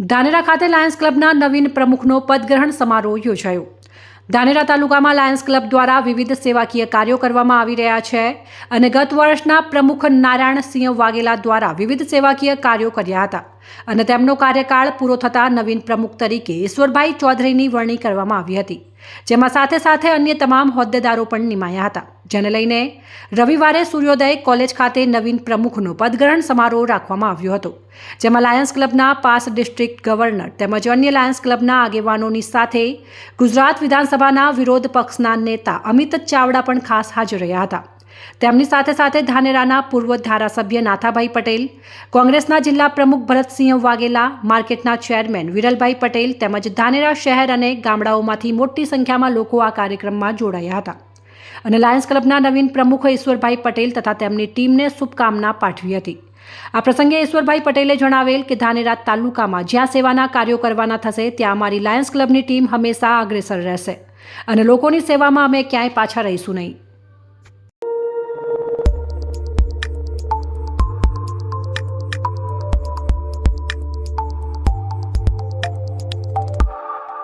ધાનેરા ખાતે લાયન્સ ક્લબના નવીન પ્રમુખનો પદગ્રહણ સમારોહ યોજાયો. ધાનેરા તાલુકામાં લાયન્સ ક્લબ દ્વારા વિવિધ સેવાકીય કાર્યો કરવામાં આવી રહ્યા છે અને ગત વર્ષના પ્રમુખ નારાયણસિંહ વાઘેલા દ્વારા વિવિધ સેવાકીય કાર્યો કર્યા હતા. અને તેમનો કાર્યકાળ પૂરો થતાં નવીન પ્રમુખ તરીકે ઈશ્વરભાઈ ચૌધરીની વરણી કરવામાં આવી હતી, જેમાં સાથે સાથે અન્ય તમામ હોદ્દેદારો પણ નિમાયા હતા. જેને લઈને રવિવારે સૂર્યોદય કોલેજ ખાતે નવીન પ્રમુખનો પદગ્રહણ સમારોહ રાખવામાં આવ્યો હતો, જેમાં લાયન્સ ક્લબના પાસ ડિસ્ટ્રિક્ટ ગવર્નર તેમજ અન્ય લાયન્સ ક્લબના આગેવાનોની સાથે ગુજરાત વિધાનસભાના વિરોધ પક્ષના નેતા અમિત ચાવડા પણ ખાસ હાજર રહ્યા હતા. તેમની સાથે સાથે ધાનેરાના પૂર્વ ધારાસભ્ય નાથાભાઈ પટેલ, કોંગ્રેસના જિલ્લા પ્રમુખ ભરતસિંહ વાઘેલા, માર્કેટના ચેરમેન વિરલભાઈ પટેલ તેમજ ધાનેરા શહેર અને ગામડાઓમાંથી મોટી સંખ્યામાં લોકો આ કાર્યક્રમમાં જોડાયા હતા. અને લાયન્સ ક્લબના નવીન પ્રમુખ ઈશ્વરભાઈ પટેલ તથા તેમની ટીમને શુભકામના પાઠવી હતી. આ પ્રસંગે ઈશ્વરભાઈ પટેલે જણાવેલ કે ધાનેરા તાલુકામાં જ્યાં સેવાના કાર્યો કરવાના થશે, ત્યાં અમારી લાયન્સ ક્લબની ટીમ હંમેશા અગ્રેસર રહેશે. અને લોકોની સેવામાં અમે ક્યાંય પાછા રહીશું નહીં.